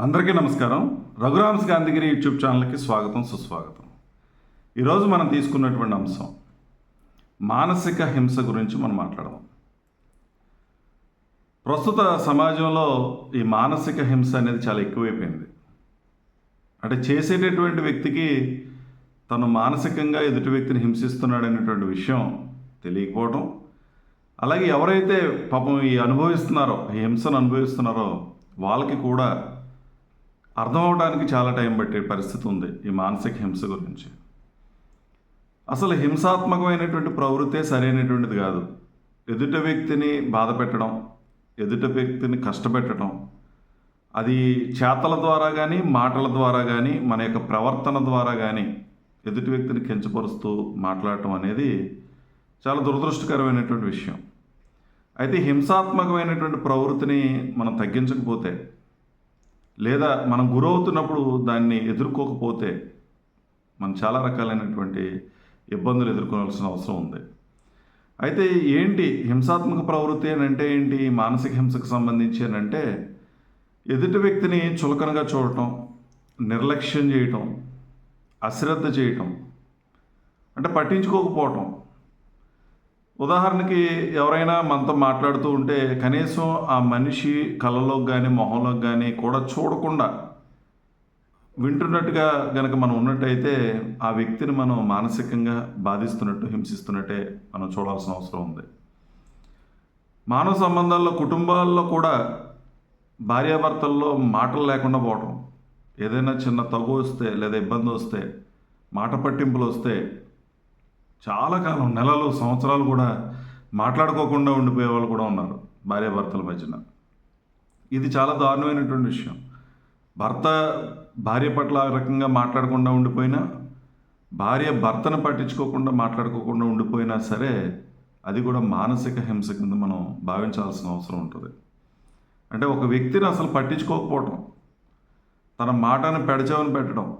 అందరికీ నమస్కారం. రఘురామ్స్ గాంధీగిరి యూట్యూబ్ ఛానల్కి స్వాగతం సుస్వాగతం. ఈరోజు మనం తీసుకున్నటువంటి అంశం మానసిక హింస గురించి మనం మాట్లాడదాం. ప్రస్తుత సమాజంలో ఈ మానసిక హింస అనేది చాలా ఎక్కువైపోయింది. అంటే చేసేటటువంటి వ్యక్తికి తను మానసికంగా ఎదుటి వ్యక్తిని హింసిస్తున్నాడు అనేటువంటి విషయం తెలియకపోవడం అలాగే ఎవరైతే పాపం ఈ అనుభవిస్తున్నారో ఈ హింసను అనుభవిస్తున్నారో వాళ్ళకి కూడా అర్థం అవడానికి చాలా టైం పట్టే పరిస్థితి ఉంది ఈ మానసిక హింస గురించి. అసలు హింసాత్మకమైనటువంటి ప్రవృత్తే సరైనటువంటిది కాదు. ఎదుట వ్యక్తిని బాధ పెట్టడం ఎదుట వ్యక్తిని కష్టపెట్టడం అది చేతల ద్వారా కానీ మాటల ద్వారా కానీ మన యొక్క ప్రవర్తన ద్వారా కానీ ఎదుటి వ్యక్తిని కించపరుస్తూ మాట్లాడటం అనేది చాలా దురదృష్టకరమైనటువంటి విషయం. అయితే హింసాత్మకమైనటువంటి ప్రవృత్తిని మనం తగ్గించకపోతే లేదా మనం గురవుతున్నప్పుడు దాన్ని ఎదుర్కోకపోతే మనం చాలా రకాలైనటువంటి ఇబ్బందులు ఎదుర్కోవాల్సిన అవసరం ఉంది. అయితే ఏంటి హింసాత్మక ప్రవృత్తి అని అంటే ఏంటి? మానసిక హింసకు సంబంధించి అని అంటే ఎదుటి వ్యక్తిని చులకనగా చూడటం నిర్లక్ష్యం చేయటం అశ్రద్ధ చేయటం అంటే పట్టించుకోకపోవటం. ఉదాహరణకి ఎవరైనా మనతో మాట్లాడుతూ ఉంటే కనీసం ఆ మనిషి కళ్ళలోకి కానీ మొహంలోకి కానీ కూడా చూడకుండా వింటున్నట్టుగా గనక మనం ఉన్నట్టయితే ఆ వ్యక్తిని మనం మానసికంగా బాధిస్తున్నట్టు హింసిస్తున్నట్టే మనం చూడాల్సిన అవసరం ఉంది. మానవ సంబంధాల్లో కుటుంబాల్లో కూడా భార్యాభర్తల్లో మాటలు లేకుండా పోవటం ఏదైనా చిన్న తగు వస్తే లేదా ఇబ్బంది వస్తే మాట పట్టింపులు వస్తే చాలా కాలం నెలలు సంవత్సరాలు కూడా మాట్లాడుకోకుండా ఉండిపోయే వాళ్ళు కూడా ఉన్నారు భార్యాభర్తల మధ్యన. ఇది చాలా దారుణమైనటువంటి విషయం. భర్త భార్య పట్ల ఆ రకంగా మాట్లాడకుండా ఉండిపోయినా భార్య భర్తను పట్టించుకోకుండా మాట్లాడుకోకుండా ఉండిపోయినా సరే అది కూడా మానసిక హింస కింద మనం భావించాల్సిన అవసరం ఉంటుంది. అంటే ఒక వ్యక్తిని అసలు పట్టించుకోకపోవటం తన మాటను పెడచవని పెట్టడం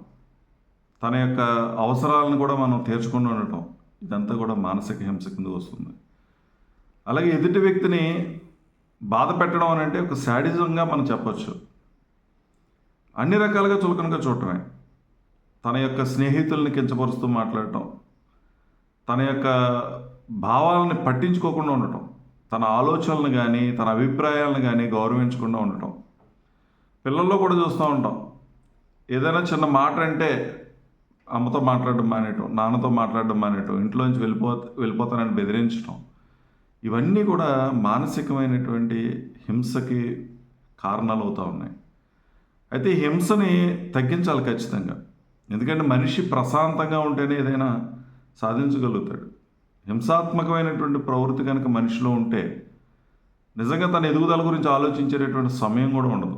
తన యొక్క అవసరాలను కూడా మనం తీర్చకుండా ఉండటం ఇదంతా కూడా మానసిక హింస కింద వస్తుంది. అలాగే ఎదుటి వ్యక్తిని బాధ పెట్టడం అని అంటే ఒక శాడిజంగా మనం చెప్పచ్చు. అన్ని రకాలుగా చులకనగా చూడటమే. తన యొక్క స్నేహితుల్ని కించపరుస్తూ మాట్లాడటం తన యొక్క భావాలని పట్టించుకోకుండా ఉండటం తన ఆలోచనలను కానీ తన అభిప్రాయాలను కానీ గౌరవించకుండా ఉండటం. పిల్లల్లో కూడా చూస్తూ ఉంటాం. ఏదైనా చిన్న మాట అంటే అమ్మతో మాట్లాడడం మానేయటం నాన్నతో మాట్లాడడం మానేయటం ఇంట్లోంచి వెళ్ళిపో వెళ్ళిపోతానని బెదిరించడం ఇవన్నీ కూడా మానసికమైనటువంటి హింసకి కారణాలు అవుతూ ఉన్నాయి. అయితే ఈ హింసని తగ్గించాలి ఖచ్చితంగా. ఎందుకంటే మనిషి ప్రశాంతంగా ఉంటేనే ఏదైనా సాధించగలుగుతాడు. హింసాత్మకమైనటువంటి ప్రవృత్తి కనుక మనిషిలో ఉంటే నిజంగా తన ఎదుగుదల గురించి ఆలోచించేటటువంటి సమయం కూడా ఉండదు.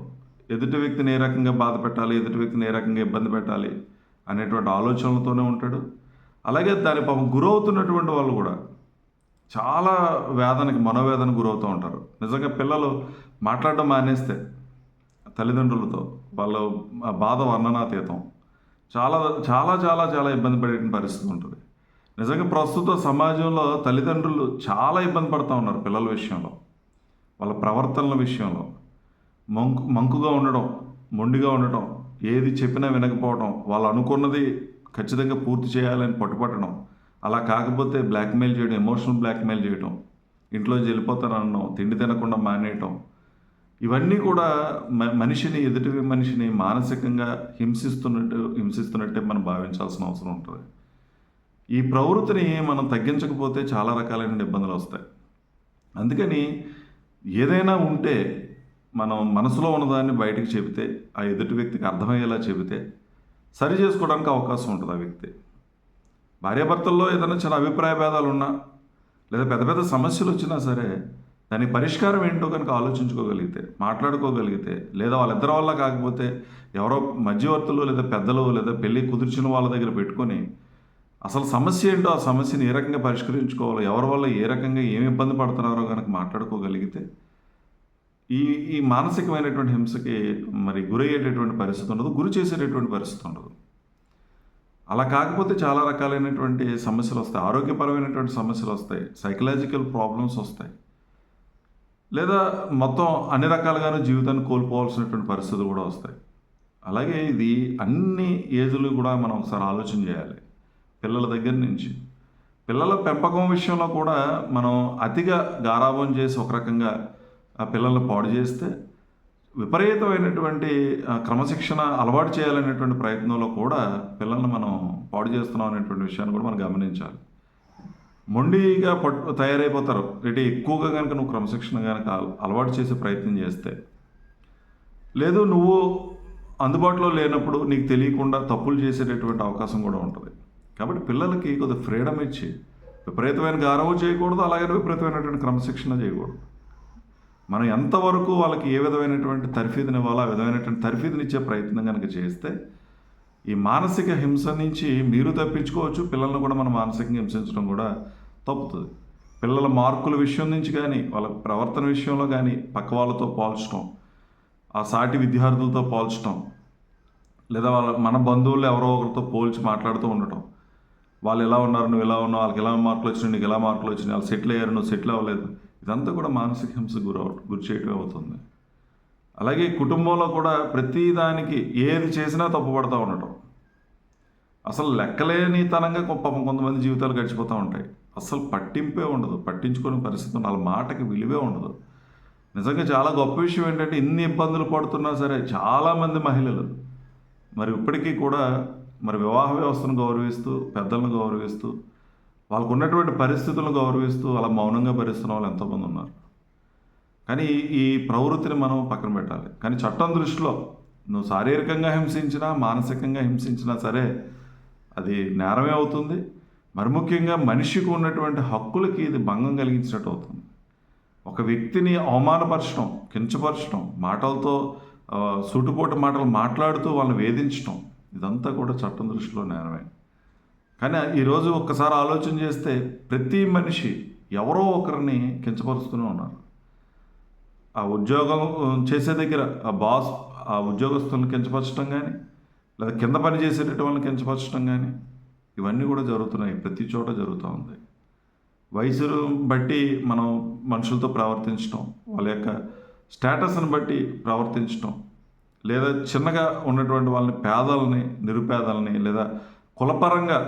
ఎదుటి వ్యక్తిని ఏ రకంగా బాధ పెట్టాలి ఎదుటి వ్యక్తిని ఏ రకంగా ఇబ్బంది పెట్టాలి అనేటువంటి ఆలోచనలతోనే ఉంటాడు. అలాగే దాని పాపం గురవుతున్నటువంటి వాళ్ళు కూడా చాలా వేదనకి మనోవేదన గురవుతూ ఉంటారు. నిజంగా పిల్లలు మాట్లాడడం మానేస్తే తల్లిదండ్రులతో వాళ్ళ బాధ వర్ణనాతీతం చాలా చాలా చాలా చాలా ఇబ్బంది పడే పరిస్థితి ఉంటుంది. నిజంగా ప్రస్తుత సమాజంలో తల్లిదండ్రులు చాలా ఇబ్బంది పడుతూ ఉన్నారు పిల్లల విషయంలో వాళ్ళ ప్రవర్తనల విషయంలో. మంకు మంకుగా ఉండడం మొండిగా ఉండటం ఏది చెప్పినా వినకపోవడం వాళ్ళు అనుకున్నది ఖచ్చితంగా పూర్తి చేయాలని పట్టుపట్టడం అలా కాకపోతే బ్లాక్మెయిల్ చేయడం ఎమోషనల్ బ్లాక్మెయిల్ చేయడం ఇంట్లో వెళ్ళిపోతానడం తిండి తినకుండా మానేయటం ఇవన్నీ కూడా మ- మనిషిని ఎదుటి మనిషిని మానసికంగా హింసిస్తున్నట్టు హింసిస్తున్నట్టే మనం భావించాల్సిన అవసరం ఉంటుంది. ఈ ప్రవృత్తిని మనం తగ్గించకపోతే చాలా రకాలైన ఇబ్బందులు వస్తాయి. అందుకని ఏదైనా ఉంటే మనం మనసులో ఉన్నదాన్ని బయటికి చెబితే ఆ ఎదుటి వ్యక్తికి అర్థమయ్యేలా చెబితే సరి చేసుకోవడానికి అవకాశం ఉంటుంది ఆ వ్యక్తి. భార్యాభర్తల్లో ఏదైనా చిన్న అభిప్రాయ భేదాలు ఉన్నా లేదా పెద్ద పెద్ద సమస్యలు వచ్చినా సరే దానికి పరిష్కారం ఏంటో కనుక ఆలోచించుకోగలిగితే మాట్లాడుకోగలిగితే లేదా వాళ్ళిద్దరి వల్ల కాకపోతే ఎవరో మధ్యవర్తులు లేదా పెద్దలు లేదా పెళ్ళి కుదిర్చిన వాళ్ళ దగ్గర పెట్టుకొని అసలు సమస్య ఏంటో ఆ సమస్యని ఏ రకంగా పరిష్కరించుకోవాలో ఎవరి వల్ల ఏ రకంగా ఏమి ఇబ్బంది పడుతున్నారో కనుక మాట్లాడుకోగలిగితే ఈ ఈ మానసికమైనటువంటి హింసకి మరి గురయ్యేటటువంటి పరిస్థితి ఉండదు గురి చేసేటటువంటి పరిస్థితి ఉండదు. అలా కాకపోతే చాలా రకాలైనటువంటి సమస్యలు వస్తాయి ఆరోగ్యపరమైనటువంటి సమస్యలు వస్తాయి సైకలాజికల్ ప్రాబ్లమ్స్ వస్తాయి. లేదా మొత్తం అన్ని రకాలుగాను జీవితాన్ని కోల్పోవాల్సినటువంటి పరిస్థితులు కూడా వస్తాయి. అలాగే ఇది అన్ని ఏజ్లు కూడా మనం ఒకసారి ఆలోచన చేయాలి. పిల్లల దగ్గర నుంచి. పిల్లల పెంపకం విషయంలో కూడా మనం అతిగా గారాభం చేసి ఒక రకంగా ఆ పిల్లల్ని పాడు చేస్తే విపరీతమైనటువంటి క్రమశిక్షణ అలవాటు చేయాలనేటువంటి ప్రయత్నంలో కూడా పిల్లల్ని మనం పాడు చేస్తున్నాం అనేటువంటి విషయాన్ని కూడా మనం గమనించాలి. మొండిగా పట్టు తయారైపోతారు. అంటే ఎక్కువగా కనుక నువ్వు క్రమశిక్షణ కనుక అలవాటు చేసే ప్రయత్నం చేస్తే. లేదు నువ్వు అందుబాటులో లేనప్పుడు నీకు తెలియకుండా తప్పులు చేసేటటువంటి అవకాశం కూడా ఉంటుంది. కాబట్టి పిల్లలకి కొద్దిగా ఫ్రీడమ్ ఇచ్చి విపరీతమైన గారవం చేయకూడదు అలాగే విపరీతమైనటువంటి క్రమశిక్షణ చేయకూడదు. మనం ఎంతవరకు వాళ్ళకి ఏ విధమైనటువంటి తర్ఫీదుని ఇవ్వాలో ఆ విధమైనటువంటి తర్ఫీదుని ఇచ్చే ప్రయత్నం కనుక చేస్తే ఈ మానసిక హింస నుంచి మీరు తప్పించుకోవచ్చు పిల్లల్ని కూడా మనం మానసికంగా హింసించడం కూడా తప్పుతుంది. పిల్లల మార్కుల విషయం నుంచి కానీ వాళ్ళ ప్రవర్తన విషయంలో కానీ పక్క వాళ్ళతో పోల్చడం ఆ సాటి విద్యార్థులతో పోల్చడం లేదా వాళ్ళ మన బంధువులు ఎవరో ఒకరితో పోల్చి మాట్లాడుతూ ఉండటం. వాళ్ళు ఎలా ఉన్నారు నువ్వు ఎలా ఉన్నావు వాళ్ళకి ఎలా మార్కులు వచ్చినాయి నీకు ఎలా మార్కులు వచ్చినాయి వాళ్ళు సెటిల్ అయ్యారు నువ్వు సెటిల్ అవ్వలేదు. ఇదంతా కూడా మానసిక హింస గురవ గురి చేయటం అవుతుంది. అలాగే కుటుంబంలో కూడా ప్రతిదానికి ఏది చేసినా తప్పుపడతా ఉండటం. అసలు లెక్కలేనితనంగా కొ- పాపం కొంతమంది జీవితాలు గడిచిపోతూ ఉంటాయి. అసలు పట్టింపే ఉండదు. పట్టించుకునే పరిస్థితి వాళ్ళ మాటకి విలువే ఉండదు. నిజంగా చాలా గొప్ప విషయం ఏంటంటే ఇన్ని ఇబ్బందులు పడుతున్నా సరే చాలామంది మహిళలు. మరి ఇప్పటికీ కూడా మరి వివాహ వ్యవస్థను గౌరవిస్తూ పెద్దలను గౌరవిస్తూ వాళ్ళకు ఉన్నటువంటి పరిస్థితులను గౌరవిస్తూ అలా మౌనంగా భరిస్తున్న వాళ్ళు ఎంతోమంది ఉన్నారు. కానీ ఈ- ప్రవృత్తిని మనం పక్కన పెట్టాలి. కానీ చట్టం దృష్టిలో నువ్వు శారీరకంగా హింసించినా మానసికంగా హింసించినా సరే అది నేరమే అవుతుంది. మరి ముఖ్యంగా మనిషికి ఉన్నటువంటి హక్కులకి ఇది భంగం కలిగించినట్టు అవుతుంది. ఒక వ్యక్తిని అవమానపరచడం కించపరచడం మాటలతో సూటుపోటు మాటలు మాట్లాడుతూ వాళ్ళని వేధించడం ఇదంతా కూడా చట్టం దృష్టిలో నేరమే. కానీ ఈరోజు ఒక్కసారి ఆలోచన చేస్తే ప్రతి మనిషి ఎవరో ఒకరిని కించపరుస్తూనే ఉన్నారు. ఆ ఉద్యోగం చేసే దగ్గర ఆ బాస్ ఆ ఉద్యోగస్తులను కించపరచడం కానీ లేదా కింద పని చేసేటటువంటి వాళ్ళని కించపరచడం కానీ ఇవన్నీ కూడా జరుగుతున్నాయి. ప్రతి చోట జరుగుతూ ఉంది. వయసును బట్టి మనం మనుషులతో ప్రవర్తించడం వాళ్ళ యొక్క స్టేటస్ని బట్టి ప్రవర్తించడం లేదా చిన్నగా ఉన్నటువంటి వాళ్ళని పేదలని నిరుపేదలని లేదా కులపరంగా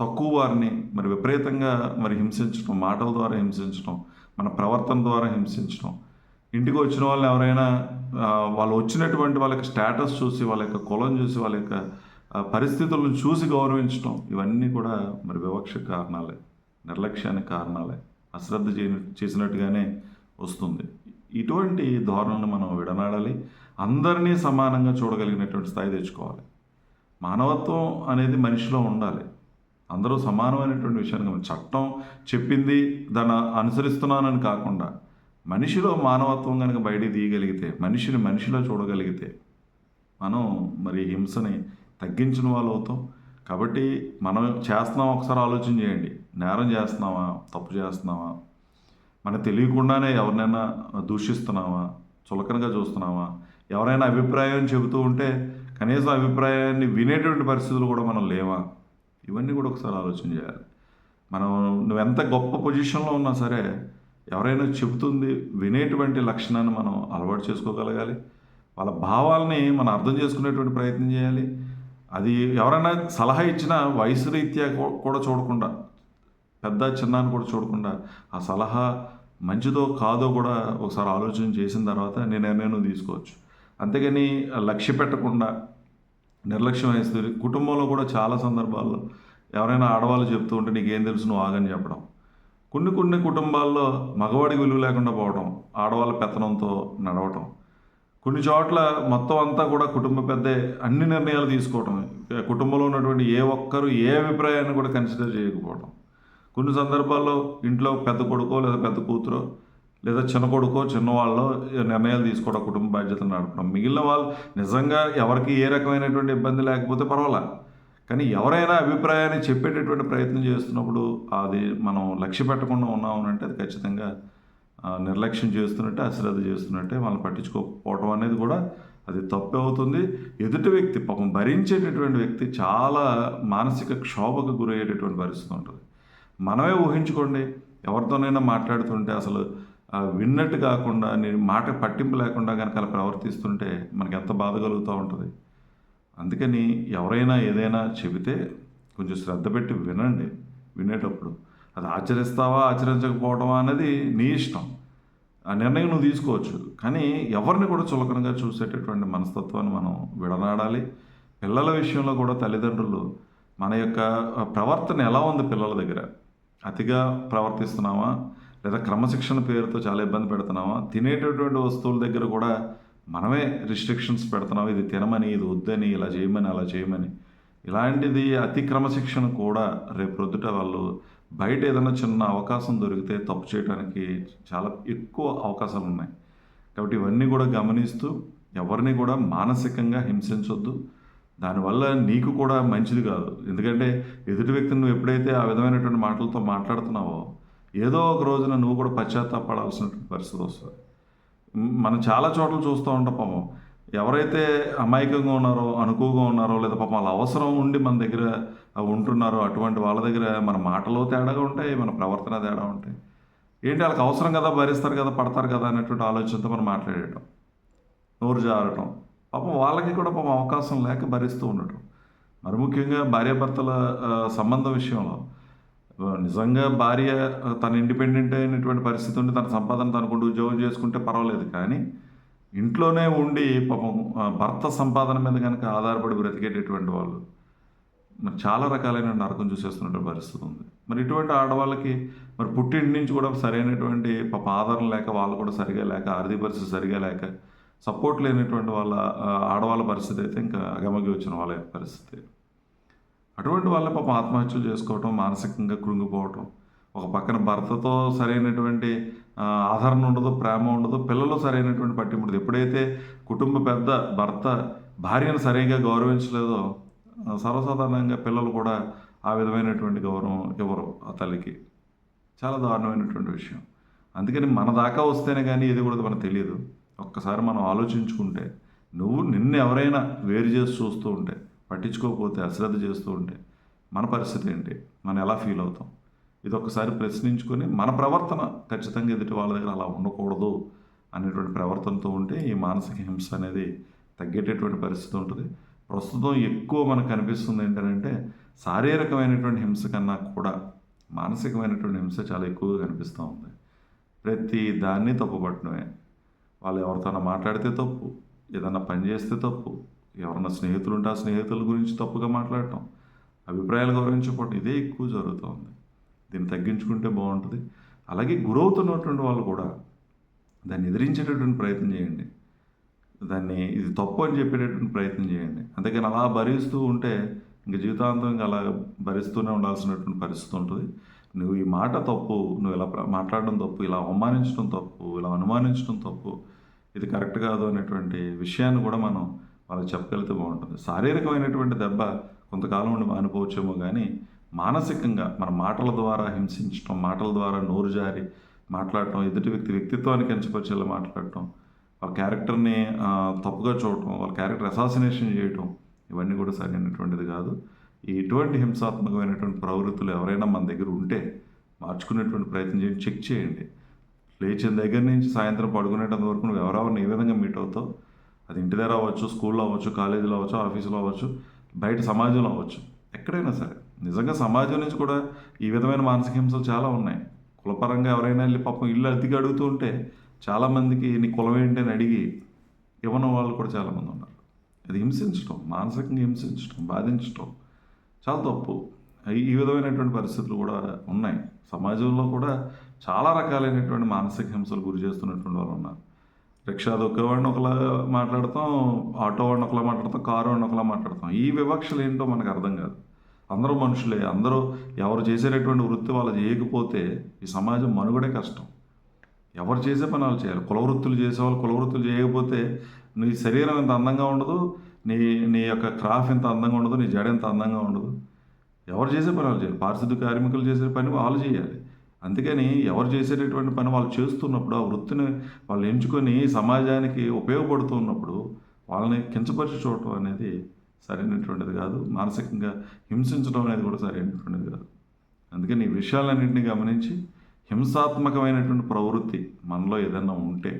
తక్కువ వారిని మరి విపరీతంగా మరి హింసించడం మాటల ద్వారా హింసించడం మన ప్రవర్తన ద్వారా హింసించడం. ఇంటికి వచ్చిన వాళ్ళని ఎవరైనా వాళ్ళు వచ్చినటువంటి వాళ్ళ యొక్క స్టేటస్ చూసి వాళ్ళ యొక్క కులం చూసి వాళ్ళ యొక్క పరిస్థితులను చూసి గౌరవించడం ఇవన్నీ కూడా మరి వివక్ష కారణాలే నిర్లక్ష్యానికి కారణాలే. అశ్రద్ధ చే చేసినట్టుగానే వస్తుంది. ఇటువంటి ధోరణిని మనం విడనాడాలి. అందరినీ సమానంగా చూడగలిగినటువంటి స్థాయి తెచ్చుకోవాలి. మానవత్వం అనేది మనిషిలో ఉండాలి. అందరూ సమానమైనటువంటి విషయాన్ని చట్టం చెప్పింది దాన్ని అనుసరిస్తున్నానని కాకుండా మనిషిలో మానవత్వం కనుక బయటికి తీయగలిగితే మనిషిని మనిషిలో చూడగలిగితే మనం మరి హింసని తగ్గించిన వాళ్ళు అవుతాం. కాబట్టి మనం చేస్తున్నాం ఒకసారి ఆలోచన చేయండి. నేరం చేస్తున్నావా తప్పు చేస్తున్నావా మనకు తెలియకుండానే ఎవరినైనా దూషిస్తున్నావా చులకనగా చూస్తున్నావా ఎవరైనా అభిప్రాయం చెబుతూ ఉంటే కనీసం అభిప్రాయాన్ని వినేటువంటి పరిస్థితులు కూడా మనం లేవా? ఇవన్నీ కూడా ఒకసారి ఆలోచన చేయాలి. మనం నువ్వు ఎంత గొప్ప పొజిషన్లో ఉన్నా సరే ఎవరైనా చెబుతుంది వినేటువంటి లక్షణాన్ని మనం అలవాటు చేసుకోగలగాలి. వాళ్ళ భావాల్ని మనం అర్థం చేసుకునేటువంటి ప్రయత్నం చేయాలి. అది ఎవరైనా సలహా ఇచ్చినా వయసు రీత్యా కూడా చూడకుండా పెద్ద చిన్న అని కూడా చూడకుండా ఆ సలహా మంచిదో కాదో కూడా ఒకసారి ఆలోచన చేసిన తర్వాత నేను నిర్ణయం తీసుకోవచ్చు. అంతేగాని లక్ష్య పెట్టకుండా నిర్లక్ష్యం వేస్తుంది కుటుంబంలో కూడా చాలా సందర్భాల్లో ఎవరైనా ఆడవాళ్ళు చెప్తూ ఉంటే నీకేం తెలుసు నువ్వు ఆగని చెప్పడం. కొన్ని కొన్ని కుటుంబాల్లో మగవాడికి విలువ లేకుండా పోవడం ఆడవాళ్ళ పెత్తనంతో నడవటం. కొన్ని చోట్ల మొత్తం అంతా కూడా కుటుంబ పెద్దే అన్ని నిర్ణయాలు తీసుకోవటం. కుటుంబంలో ఉన్నటువంటి ఏ ఒక్కరు ఏ అభిప్రాయాన్ని కూడా కన్సిడర్ చేయకపోవడం కొన్ని సందర్భాల్లో ఇంట్లో పెద్ద కొడుకో లేదా పెద్ద కూతురో లేదా చిన్న కొడుకో చిన్నవాళ్ళో నిర్ణయాలు తీసుకోవడం కుటుంబ బాధ్యతలు నడపడం. మిగిలిన వాళ్ళు నిజంగా ఎవరికి ఏ రకమైనటువంటి ఇబ్బంది లేకపోతే పర్వాలా. కానీ ఎవరైనా అభిప్రాయాన్ని చెప్పేటటువంటి ప్రయత్నం చేస్తున్నప్పుడు అది మనం లక్ష్య పెట్టకుండా ఉన్నామనంటే అది ఖచ్చితంగా నిర్లక్ష్యం చేస్తున్నట్టే అశ్రద్ధ చేస్తున్నట్టే వాళ్ళని పట్టించుకోకపోవటం అనేది కూడా అది తప్పే అవుతుంది. ఎదుటి వ్యక్తి పాపం భరించేటటువంటి వ్యక్తి చాలా మానసిక క్షోభకు గురయ్యేటటువంటి పరిస్థితి ఉంటుంది. మనమే ఊహించుకోండి ఎవరితోనైనా మాట్లాడుతుంటే అసలు విన్నట్టు కాకుండా నేను మాట పట్టింపు లేకుండా కనుక అలా ప్రవర్తిస్తుంటే మనకి ఎంత బాధ కలుగుతూ ఉంటుంది? అందుకని ఎవరైనా ఏదైనా చెబితే కొంచెం శ్రద్ధ పెట్టి వినండి వినేటప్పుడు. అది ఆచరిస్తావా ఆచరించకపోవడమా అనేది నీ ఇష్టం. ఆ నిర్ణయం నువ్వు తీసుకోవచ్చు. కానీ ఎవరిని కూడా చులకనగా చూసేటటువంటి మనస్తత్వాన్ని మనం విడనాడాలి. పిల్లల విషయంలో కూడా తల్లిదండ్రులు మన యొక్క ప్రవర్తన ఎలా ఉంది పిల్లల దగ్గర? అతిగా ప్రవర్తిస్తున్నామా లేదా క్రమశిక్షణ పేరుతో చాలా ఇబ్బంది పెడుతున్నామా? తినేటటువంటి వస్తువుల దగ్గర కూడా మనమే రిస్ట్రిక్షన్స్ పెడుతున్నాం ఇది తినమని ఇది వద్దని ఇలా చేయమని అలా చేయమని. ఇలాంటిది అతి క్రమశిక్షణ కూడా రేపు ప్రొద్దుట వాళ్ళు బయట ఏదైనా చిన్న అవకాశం దొరికితే తప్పు చేయడానికి చాలా ఎక్కువ అవకాశాలు ఉన్నాయి. కాబట్టి ఇవన్నీ కూడా గమనిస్తూ ఎవరిని కూడా మానసికంగా హింసించొద్దు. దానివల్ల నీకు కూడా మంచిది కాదు. ఎందుకంటే ఎదుటి వ్యక్తిని నువ్వు ఎప్పుడైతే ఆ విధమైనటువంటి మాటలతో మాట్లాడుతున్నావో ఏదో ఒక రోజున నువ్వు కూడా పశ్చాత్తాపడాల్సినటువంటి పరిస్థితి వస్తుంది. మనం చాలా చోట్ల చూస్తూ ఉంటాం పాపం. ఎవరైతే అమాయకంగా ఉన్నారో అనుకువగా ఉన్నారో లేదా పాపం వాళ్ళ అవసరం ఉండి మన దగ్గర ఉంటున్నారో అటువంటి వాళ్ళ దగ్గర మన మాటలో తేడాగా ఉంటాయి మన ప్రవర్తన తేడా ఉంటాయి. ఏంటి వాళ్ళకి అవసరం కదా భరిస్తారు కదా పడతారు కదా అనేటువంటి ఆలోచనతో మనం మాట్లాడటం నోరు జారటం. పాపం వాళ్ళకి కూడా పాపం అవకాశం లేక భరిస్తూ ఉండటం. మరి ముఖ్యంగా భార్యాభర్తల సంబంధం విషయంలో నిజంగా భార్య తన ఇండిపెండెంట్ అయినటువంటి పరిస్థితి ఉండి తన సంపాదన తనకుంటూ ఉద్యోగం చేసుకుంటే పర్వాలేదు కానీ ఇంట్లోనే ఉండి పాపం భర్త సంపాదన మీద కనుక ఆధారపడి బ్రతికేటటువంటి వాళ్ళు మరి చాలా రకాలైన నరకం చూసేస్తున్నటువంటి పరిస్థితి ఉంది. మరి ఇటువంటి ఆడవాళ్ళకి మరి పుట్టింటి నుంచి కూడా సరైనటువంటి పాప ఆధారం లేక వాళ్ళు కూడా సరిగా లేక ఆర్థిక పరిస్థితి సరిగా లేక సపోర్ట్ లేనటువంటి వాళ్ళ ఆడవాళ్ళ పరిస్థితి అయితే ఇంకా అగమగి వచ్చిన వాళ్ళ పరిస్థితి. అటువంటి వాళ్ళ పాపం ఆత్మహత్యలు చేసుకోవటం మానసికంగా కృంగిపోవటం. ఒక పక్కన భర్తతో సరైనటువంటి ఆదరణ ఉండదు ప్రేమ ఉండదు పిల్లలు సరైనటువంటి పట్టింపు ఉండదు ఎప్పుడైతే కుటుంబ పెద్ద భర్త భార్యను సరిగా గౌరవించలేదో సర్వసాధారణంగా పిల్లలు కూడా ఆ విధమైనటువంటి గౌరవం ఇవ్వరు ఆ తల్లికి. చాలా దారుణమైనటువంటి విషయం. అందుకని మన దాకా వస్తేనే కానీ ఇది కూడా మనకు తెలియదు. ఒక్కసారి మనం ఆలోచించుకుంటే నువ్వు నిన్ను ఎవరైనా వేరు చేసి చూస్తూ ఉంటే పట్టించుకోకపోతే అశ్రద్ధ చేస్తూ ఉంటే మన పరిస్థితి ఏంటి? మనం ఎలా ఫీల్ అవుతాం? ఇది ఒకసారి ప్రశ్నించుకొని మన ప్రవర్తన ఖచ్చితంగా ఎదుటి వాళ్ళ దగ్గర అలా ఉండకూడదు అనేటువంటి ప్రవర్తనతో ఉంటే ఈ మానసిక హింస అనేది తగ్గేటటువంటి పరిస్థితి ఉంటుంది. ప్రస్తుతం ఎక్కువ మనకు కనిపిస్తుంది ఏంటంటే శారీరకమైనటువంటి హింస కన్నా కూడా మానసికమైనటువంటి హింస చాలా ఎక్కువగా కనిపిస్తూ ఉంది. ప్రతి దాన్ని తప్పుపట్టడమే. వాళ్ళు ఎవరితోనో మాట్లాడితే తప్పు ఏదన్నా పని చేస్తే తప్పు ఎవరన్నా స్నేహితులు ఉంటే ఆ స్నేహితుల గురించి తప్పుగా మాట్లాడటం అభిప్రాయాలు గౌరవించకపోవడం ఇదే ఎక్కువ జరుగుతూ ఉంది. దీన్ని తగ్గించుకుంటే బాగుంటుంది. అలాగే గురవుతున్నటువంటి వాళ్ళు కూడా దాన్ని ఎదిరించేటటువంటి ప్రయత్నం చేయండి. దాన్ని ఇది తప్పు అని చెప్పేటటువంటి ప్రయత్నం చేయండి. అంతేకాని అలా భరిస్తూ ఉంటే ఇంక జీవితాంతం ఇంకా అలా భరిస్తూనే ఉండాల్సినటువంటి పరిస్థితి ఉంటుంది. నువ్వు ఈ మాట తప్పు నువ్వు ఇలా మాట్లాడడం తప్పు ఇలా అవమానించడం తప్పు ఇలా అనుమానించడం తప్పు ఇది కరెక్ట్ కాదు అనేటువంటి విషయాన్ని కూడా మనం వాళ్ళకి చెప్పగలిగితే బాగుంటుంది. శారీరకమైనటువంటి దెబ్బ కొంతకాలం ఉండి మానిపోవచ్చేమో కానీ మానసికంగా మన మాటల ద్వారా హింసించడం మాటల ద్వారా నోరు జారి మాట్లాడటం ఎదుటి వ్యక్తి వ్యక్తిత్వాన్ని కించపరిచేలా మాట్లాడటం వాళ్ళ క్యారెక్టర్ని తప్పుగా చూడటం వాళ్ళ క్యారెక్టర్ అసాసినేషన్ చేయటం ఇవన్నీ కూడా సరైనటువంటిది కాదు. ఇటువంటి హింసాత్మకమైనటువంటి ప్రవృత్తులు ఎవరైనా మన దగ్గర ఉంటే మార్చుకునేటువంటి ప్రయత్నం చేయండి చెక్ చేయండి. లేచిన దగ్గర నుంచి సాయంత్రం పడుకునేటంత వరకు నువ్వు ఎవరెవరిని ఏ విధంగా మీట్ అవుతావు అది ఇంటి దగ్గర అవ్వచ్చు స్కూల్లో అవ్వచ్చు కాలేజీలో అవ్వచ్చు ఆఫీసులో అవ్వచ్చు బయట సమాజంలో అవ్వచ్చు. ఎక్కడైనా సరే. నిజంగా సమాజం నుంచి కూడా ఈ విధమైన మానసిక హింసలు చాలా ఉన్నాయి. కులపరంగా ఎవరైనా వెళ్ళి పాపం ఇల్లు అద్దెకి అడుగుతూ ఉంటే చాలామందికి నీ కులం ఏంటి అని అడిగి ఇవ్వని వాళ్ళు కూడా చాలామంది ఉన్నారు. అది హింసించడం మానసికంగా హింసించడం బాధించడం చాలా తప్పు. ఈ- ఈ విధమైనటువంటి పరిస్థితులు కూడా ఉన్నాయి. సమాజంలో కూడా చాలా రకాలైనటువంటి మానసిక హింసలు గురి చేస్తున్నటువంటి వాళ్ళు ఉన్నారు. రిక్షా దొక్కేవాడిని ఒకలా మాట్లాడతాం ఆటో వాడిని ఒకలా మాట్లాడతాం కారు వాడిని ఒకలా మాట్లాడతాం. ఈ వివక్షలు ఏంటో మనకు అర్థం కాదు. అందరూ మనుషులే. అందరూ ఎవరు చేసేటటువంటి వృత్తి వాళ్ళు చేయకపోతే ఈ సమాజం మనుగడే కష్టం. ఎవరు చేసే పని వాళ్ళు చేయాలి. కులవృత్తులు చేసేవాళ్ళు కులవృత్తులు చేయకపోతే నీ శరీరం ఎంత అందంగా ఉండదు నీ నీ యొక్క క్రాఫ్ ఎంత అందంగా ఉండదు నీ జడ ఎంత అందంగా ఉండదు. ఎవరు చేసే పని వాళ్ళు చేయాలి. పారిశుద్ధ కార్మికులు చేసే పని వాళ్ళు చేయాలి. అందుకని ఎవరు చేసేటటువంటి పని వాళ్ళు చేస్తున్నప్పుడు ఆ వృత్తిని వాళ్ళు ఎంచుకొని సమాజానికి ఉపయోగపడుతూ ఉన్నప్పుడు వాళ్ళని కించపరిచి చూడటం అనేది సరైనటువంటిది కాదు. మానసికంగా హింసించడం అనేది కూడా సరైనటువంటిది కాదు. అందుకని ఈ విషయాలన్నింటినీ గమనించి హింసాత్మకమైనటువంటి ప్రవృత్తి మనలో ఏదైనా ఉంటే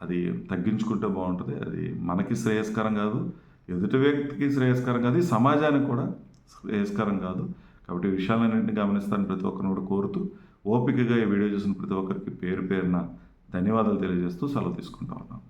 అది తగ్గించుకుంటే బాగుంటుంది. అది మనకి శ్రేయస్కరం కాదు ఎదుటి వ్యక్తికి శ్రేయస్కరం కాదు సమాజానికి కూడా శ్రేయస్కరం కాదు. కాబట్టి ఈ విషయాలన్నింటినీ గమనిస్తాను ప్రతి ఒక్కరిని కూడా కోరుతూ ఓపికగా ఈ వీడియో చూసిన ప్రతి ఒక్కరికి పేరు పేరున ధన్యవాదాలు తెలియజేస్తూ సెలవు తీసుకుంటా ఉన్నాను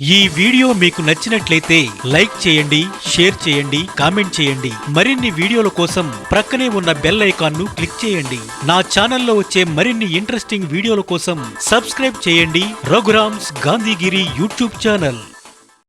ఈ వీడియో మీకు నచ్చినట్లయితే లైక్ చేయండి షేర్ చేయండి కామెంట్ చేయండి. మరిన్ని వీడియోల కోసం ప్రక్కనే ఉన్న బెల్ ఐకాన్ను క్లిక్ చేయండి. నా ఛానల్లో వచ్చే మరిన్ని ఇంట్రెస్టింగ్ వీడియోల కోసం సబ్స్క్రైబ్ చేయండి. Raghuram's Gandhigiri YouTube channel.